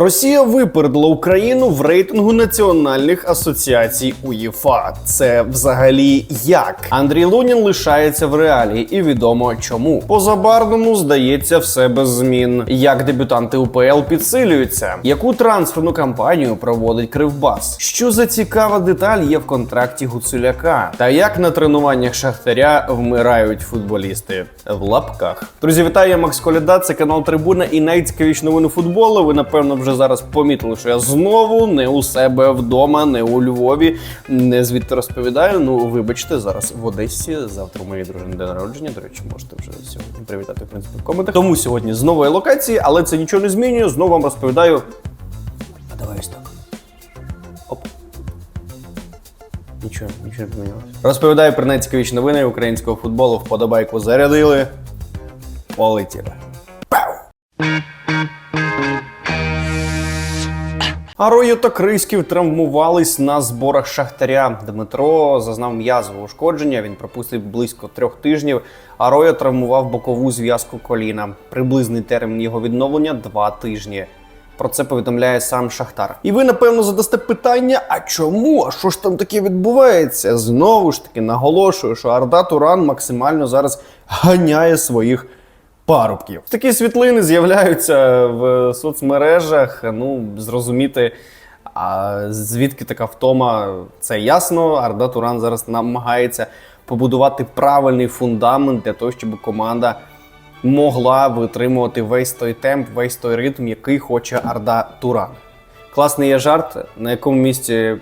Росія випередила Україну в рейтингу національних асоціацій УЄФА. Це взагалі як? Андрій Лунін лишається в реалі, і відомо чому. По Забарному здається все без змін. Як дебютанти УПЛ підсилюються? Яку трансферну кампанію проводить Кривбас? Що за цікава деталь є в контракті Гуцуляка? Та як на тренуваннях Шахтаря вмирають футболісти в лапках? Друзі, вітаю, я Макс Коляда, це канал Трибуна і найцікавіші новини футболу. Ви напевно вже зараз помітили, що я знову не у себе вдома, не у Львові, не звідти розповідаю. Ну, вибачте, зараз в Одесі. Завтра у моєї дружини день народження. До речі, можете вже сьогодні привітати в принципі в коментах. Тому сьогодні з нової локації, але це нічого не змінює. Знову вам розповідаю. А так. Оп. Нічого, нічого не помінялося. Розповідаю про найцікавіші новини українського футболу. Вподобайку зарядили. Полетіли. Арою та Криськів травмувались на зборах Шахтаря. Дмитро зазнав м'язове ушкодження. Він пропустив близько трьох тижнів. Ароя травмував бокову зв'язку коліна. Приблизний термін його відновлення два тижні. Про це повідомляє сам Шахтар. І ви напевно задасте питання: а чому? А що ж там таке відбувається? Знову ж таки наголошую, що Арда Туран максимально зараз ганяє своїх парубків. Такі світлини з'являються в соцмережах. Ну, зрозуміти, а звідки така втома, це ясно. Арда Туран зараз намагається побудувати правильний фундамент для того, щоб команда могла витримувати весь той темп, весь той ритм, який хоче Арда Туран. Класний є жарт, на якому місці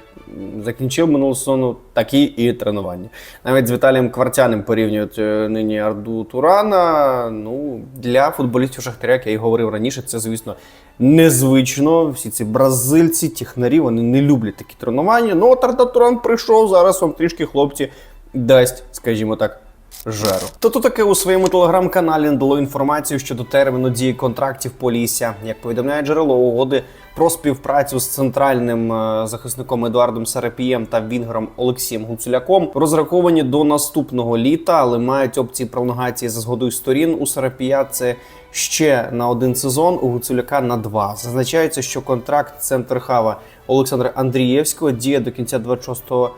закінчив минулого сезону такі і тренування. Навіть з Віталієм Квартяним порівнюють е, нині Арду Турана. Ну, для футболістів Шахтаря, як я і говорив раніше, це, звісно, незвично. Всі ці бразильці, технарі, вони не люблять такі тренування. Ну, от Арда Туран прийшов, зараз вам трішки хлопці дасть, скажімо так. Жару. То тут таке у своєму телеграм-каналі надало інформацію щодо терміну дії контрактів Полісся. Як повідомляє джерело угоди про співпрацю з центральним е, захисником Едуардом Сарапієм та Вінгером Олексієм Гуцуляком розраховані до наступного літа, але мають опції пролонгації за згодою сторін. У Сарапія це ще на один сезон, у Гуцуляка на два. Зазначається, що контракт центр хава Олександра Андрієвського діє до кінця 26-го року.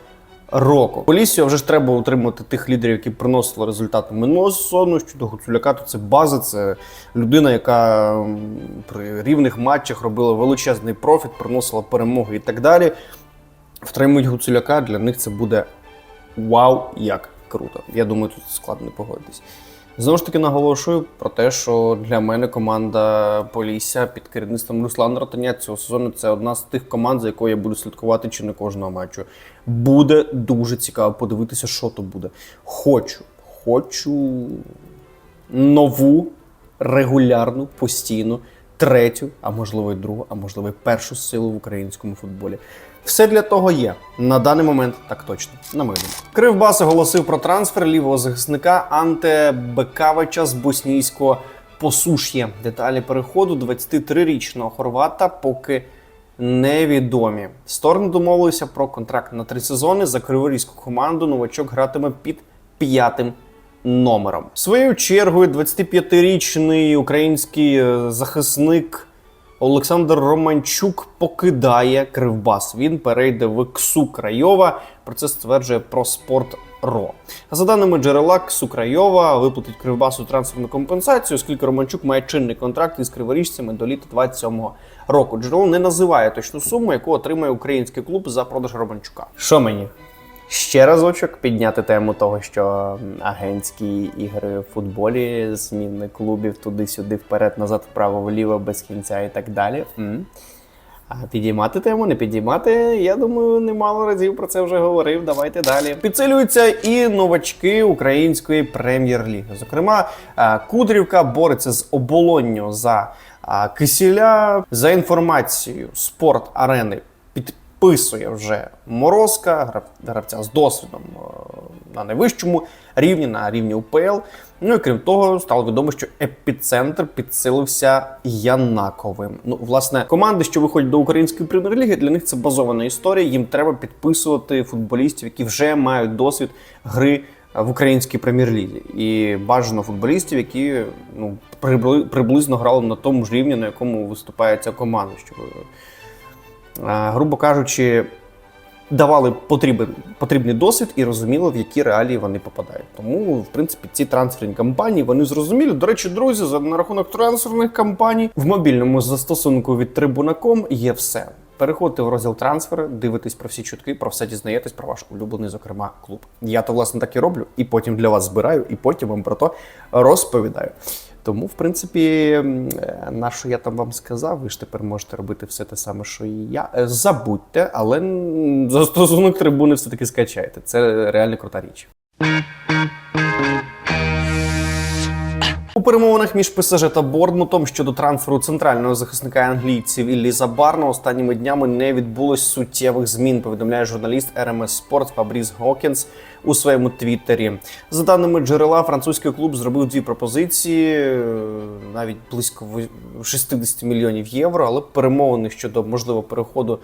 Полісію вже ж треба утримувати тих лідерів, які приносили результати минулого сезону. Щодо Гуцуляка, то це база, це людина, яка при рівних матчах робила величезний профіт, приносила перемоги і так далі. Втримують Гуцуляка, для них це буде вау, як круто. Я думаю, тут складно погодитись. Знову ж таки наголошую про те, що для мене команда Полісся під керівництвом Руслана Ротаня цього сезону це одна з тих команд, за якою я буду слідкувати чи не кожного матчу. Буде дуже цікаво подивитися, що то буде. Хочу, хочу нову, регулярну, постійну, третю, а можливо й другу, а можливо й першу силу в українському футболі. Все для того є. На даний момент так точно, на мою думку. Кривбас оголосив про трансфер лівого захисника Анте Бекавича з боснійського посуш'я. Деталі переходу 23-річного хорвата поки невідомі. Сторони домовилися про контракт на три сезони. За криворізьку команду новачок гратиме під п'ятим номером. Своєю чергою 25-річний український е, захисник Олександр Романчук покидає Кривбас. Він перейде в КСУ Крайова. Про це стверджує Проспорт РО. За даними джерела, КСУ Крайова виплатить Кривбасу трансферну компенсацію, оскільки Романчук має чинний контракт із криворіжцями до літа 27-го року. Джерело не називає точну суму, яку отримає український клуб за продаж Романчука. Що мені? Ще разочок підняти тему того, що агентські ігри в футболі, зміни клубів туди-сюди, вперед, назад, вправо, вліво, без кінця і так далі. М. А підіймати тему, не підіймати, я думаю, немало разів про це вже говорив. Давайте далі. Підсилюються і новачки української прем'єр-ліги. Зокрема, е, Кудрівка бореться з оболонню за кисіля. За інформацією спорт арени підписує вже Морозка, грав- гравця з досвідом е, на найвищому рівні, на рівні УПЛ. Ну і крім того, стало відомо, що епіцентр підсилився Янаковим. Ну, власне, команди, що виходять до української прем'єр-ліги, для них це базована історія. Їм треба підписувати футболістів, які вже мають досвід гри в українській прем'єр-лізі. І бажано футболістів, які ну, прибли- приблизно грали на тому ж рівні, на якому виступає ця команда. Щоб, е, грубо кажучи, давали потрібен, потрібний досвід і розуміли, в які реалії вони попадають. Тому, в принципі, ці трансферні кампанії вони зрозуміли. До речі, друзі, за на рахунок трансферних кампаній в мобільному застосунку від Tribuna.com є все. Переходьте в розділ трансфери, дивитесь про всі чутки, про все дізнаєтесь про ваш улюблений, зокрема, клуб. Я то власне так і роблю, і потім для вас збираю, і потім вам про то розповідаю. Тому, в принципі, е, на що я там вам сказав, ви ж тепер можете робити все те саме, що і я. Е, Забудьте, але застосунок трибуни все-таки скачайте. Це реально крута річ. У перемовинах між ПСЖ та Бордмутом щодо трансферу центрального захисника англійців Іллі Забарна останніми днями не відбулось суттєвих змін. Повідомляє журналіст RMS Sport Фабріс Гокінс у своєму твіттері. За даними джерела, французький клуб зробив дві пропозиції, е, навіть близько ви- 60 мільйонів євро. Але перемовини щодо можливого переходу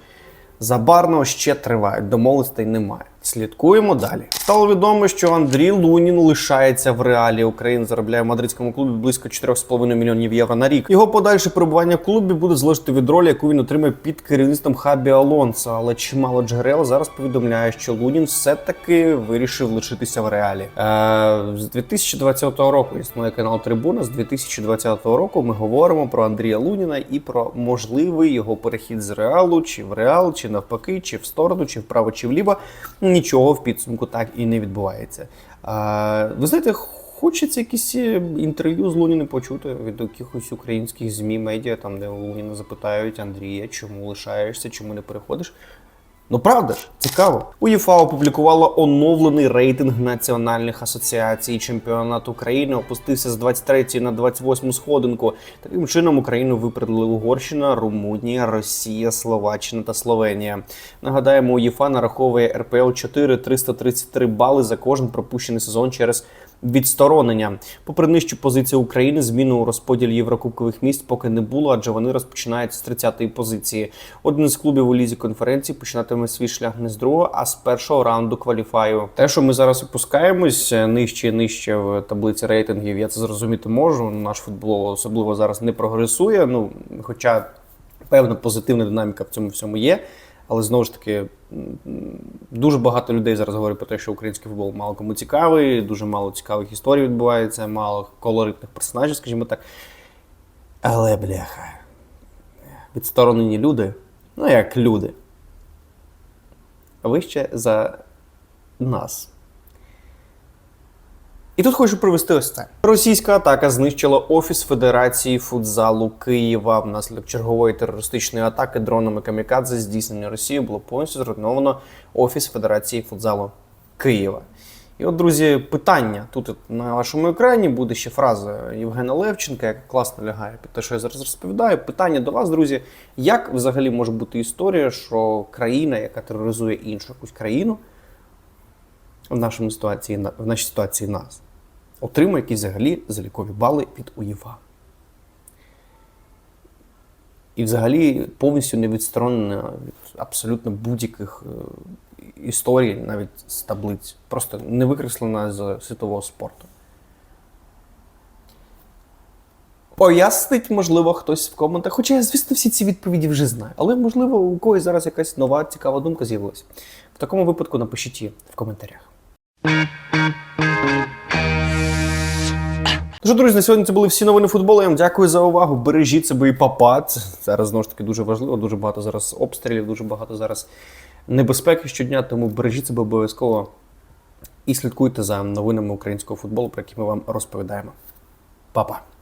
Забарного ще тривають, домовленостей немає. Слідкуємо далі. Стало відомо, що Андрій Лунін лишається в реалі. Україна заробляє в мадридському клубі близько 4,5 мільйонів євро на рік. Його подальше перебування в клубі буде залежати від ролі, яку він отримає під керівництвом Хабі Алонсо. Але чимало джерел зараз повідомляє, що Лунін все-таки вирішив лишитися в реалі. Е, з 2020 року існує канал Трибуна. З 2020 року ми говоримо про Андрія Луніна і про можливий його перехід з реалу, чи в реал, чи навпаки, чи в сторону, чи вправо, чи вліво. Нічого в підсумку так і не відбувається. А, ви знаєте, хочеться якісь е, інтерв'ю з Луніним почути від якихось українських ЗМІ, медіа, там де Луніна запитають Андрія, чому лишаєшся, чому не переходиш. Ну правда ж, цікаво. УЄФА опублікувала оновлений рейтинг національних асоціацій. Чемпіонат України опустився з 23 на 28 сходинку. Таким чином Україну випередили Угорщина, Румунія, Росія, Словаччина та Словенія. Нагадаємо, УЄФА нараховує РПЛ 4 333 бали за кожен пропущений сезон через відсторонення. Попри нижчу позицію України, зміни у розподілі єврокубкових місць поки не було, адже вони розпочинаються з 30-ї позиції. Один з клубів у лізі конференції починатиме свій шлях не з другого, а з першого раунду кваліфаю. Те, що ми зараз опускаємось е, нижче і нижче в таблиці рейтингів, я це зрозуміти можу. Наш футбол особливо зараз не прогресує. Ну хоча певна позитивна динаміка в цьому всьому є. Але знову ж таки, дуже багато людей зараз говорять про те, що український футбол мало кому цікавий, дуже мало цікавих історій відбувається, мало колоритних персонажів, скажімо так. Але, бляха, відсторонені люди, ну як люди, вище за нас. І тут хочу привести ось це. Російська атака знищила офіс Федерації футзалу Києва. Внаслідок чергової терористичної атаки дронами камікадзе, здійснення Росією, було повністю зруйновано офіс Федерації футзалу Києва. І от, друзі, питання. Тут на вашому екрані буде ще фраза Євгена Левченка, яка класно лягає під те, що я зараз розповідаю. Питання до вас, друзі: як взагалі може бути історія, що країна, яка тероризує іншу якусь країну, в нашому ситуації, в нашій ситуації нас, отримує якісь взагалі залікові бали від УЄФА. І взагалі повністю не відсторонена від абсолютно будь-яких е, історій, навіть з таблиць. Просто не викреслена з світового спорту. Пояснить, можливо, хтось в коментах. Хоча я, звісно, всі ці відповіді вже знаю. Але, можливо, у когось зараз якась нова цікава думка з'явилася. В такому випадку напишіть її в коментарях. Тож, друзі, на сьогодні це були всі новини футболу. Я вам дякую за увагу. Бережіть себе і папа. Зараз знову ж таки дуже важливо. Дуже багато зараз обстрілів, дуже багато зараз небезпеки щодня. Тому бережіть себе обов'язково і слідкуйте за новинами українського футболу, про які ми вам розповідаємо. Па-па!